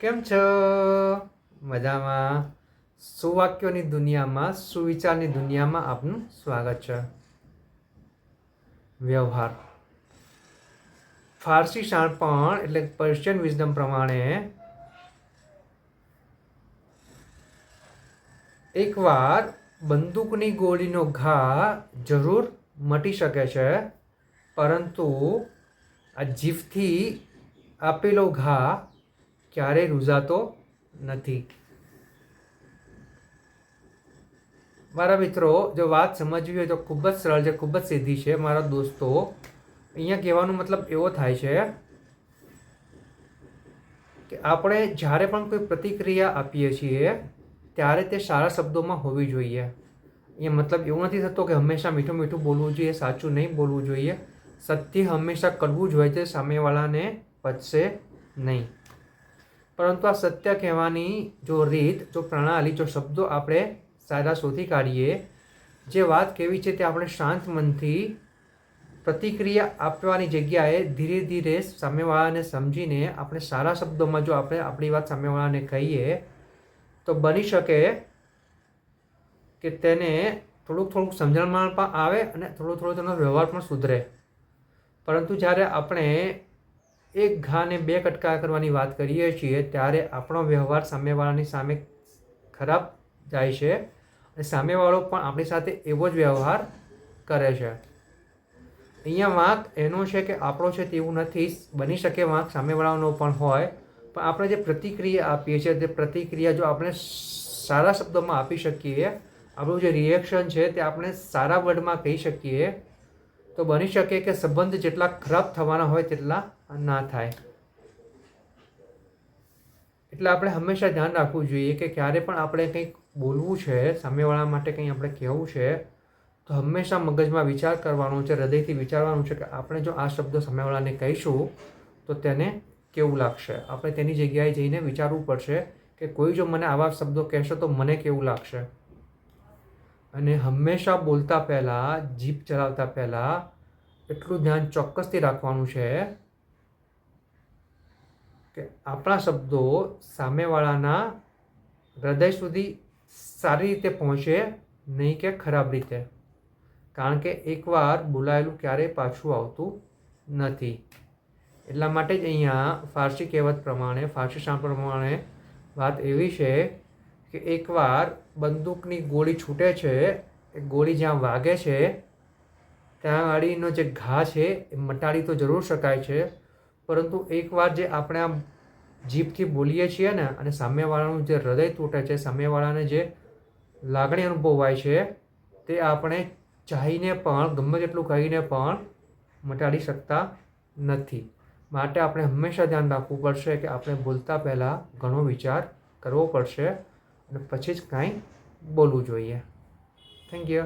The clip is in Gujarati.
કેમ છો? મજામાં. સુવાક્યોની દુનિયામાં, સુવિચારની દુનિયામાં આપનું સ્વાગત છે. વ્યવહાર. ફારસી શાણપણ એટલે પર્શિયન વિઝડમ પ્રમાણે એકવાર બંદૂકની ગોળીનો ઘા જરૂર મટી શકે છે, પરંતુ આ જીભથી આપેલો ઘા ક્યારેય રૂઝાતો નથી. મારા મિત્રો, જો વાત સમજવી હોય તો ખૂબ જ સરળ છે, ખૂબ જ સીધી છે. મારા દોસ્તો, અહીંયા કહેવાનો મતલબ એવો થાય છે કે આપણે જ્યારે પણ કોઈ પ્રતિક્રિયા આપીએ છીએ, ત્યારે તે સારા શબ્દોમાં હોવી જોઈએ. અહીંયા મતલબ એવું નથી થતો કે હંમેશા મીઠું મીઠું બોલવું જોઈએ, સાચું નહીં બોલવું જોઈએ. સત્ય હંમેશા કરવું જોઈએ તે સામેવાળાને પચશે નહીં. પરંતુ આ સત્ય કહેવાની જો રીત, જો પ્રણાલી, જો શબ્દો આપણે સારા શોધી કાઢીએ, જે વાત કેવી છે તે આપણે શાંત મનથી પ્રતિક્રિયા આપવાની જગ્યાએ ધીરે ધીરે સામેવાળાને સમજીને આપણે સારા શબ્દોમાં જો આપણે આપણી વાત સામેવાળાને કહીએ, તો બની શકે કે તેને થોડુંક થોડુંક સમજણમાં પણ આવે અને થોડો થોડો તેનો વ્યવહાર પણ સુધરે. પરંતુ જ્યારે આપણે એક ઘાને બે કટકા કરવાની વાત કરીએ છીએ, ત્યારે આપણો વ્યવહાર સામેવાળાની સામે ખરાબ જાય છે અને સામેવાળો પણ આપણી સાથે એવો જ વ્યવહાર કરે છે. અહીંયા વાંક એનો છે કે આપણો છે તેવું નથી, બની શકે વાંક સામેવાળાનો પણ હોય, પણ આપણે જે પ્રતિક્રિયા આપીએ છીએ, તે પ્રતિક્રિયા જો આપણે સારા શબ્દોમાં આપી શકીએ, આપણું જે રિએક્શન છે તે આપણે સારા વર્ડમાં કહી શકીએ તો બની શકે કે સંબંધ જેટલા ખરાબ થવાના હોય તેટલા ના થાય. એટલે આપણે હંમેશા ધ્યાન રાખવું જોઈએ કે ક્યારે પણ આપણે કંઈક બોલવું છે, સામેવાળા માટે કંઈ આપણે કહેવું છે, તો હંમેશા મગજમાં વિચાર કરવાનો છે, હૃદયથી વિચારવાનું છે કે આપણે જો આ શબ્દ સામેવાળાને કહીશું, તો તેને કેવું લાગશે? આપણે તેની જગ્યાએ જઈને વિચારવું પડશે કે કોઈ જો મને આવા શબ્દો કહેશે તો મને કેવું લાગશે? અને હંમેશા બોલતા પહેલાં, જીભ ચલાવતા પહેલાં એટલું ધ્યાન ચોક્કસથી રાખવાનું છે કે આપણા શબ્દો સામેવાળાના હૃદય સુધી સારી રીતે પહોંચે, નહીં કે ખરાબ રીતે. કારણ કે એકવાર બોલાયેલું ક્યારેય પાછું આવતું નથી. એટલા માટે જ અહીંયા ફારસી કહેવત પ્રમાણે, ફારસી શામ પ્રમાણે વાત એવી છે કે એકવાર બંદૂકની ગોળી છૂટે છે, એ ગોળી જ્યાં વાગે છે, ત્યાં વાળીનો જે ઘા છે, એ મટાડી તો જરૂર શકાય છે, પરંતુ એકવાર જે આપણે આમ જીભથી બોલીએ છીએ ને, અને સામેવાળાનું જે હૃદય તૂટે છે, સામેવાળાને જે લાગણી અનુભવાય છે, તે આપણે ચાહીને પણ, ગમે તેટલું કહીને પણ મટાડી શકતા નથી. માટે આપણે હંમેશા ધ્યાન રાખવું પડશે કે આપણે બોલતા પહેલાં ઘણો વિચાર કરવો પડશે. અને પછી જ કાંઈ બોલવું જોઈએ. Thank you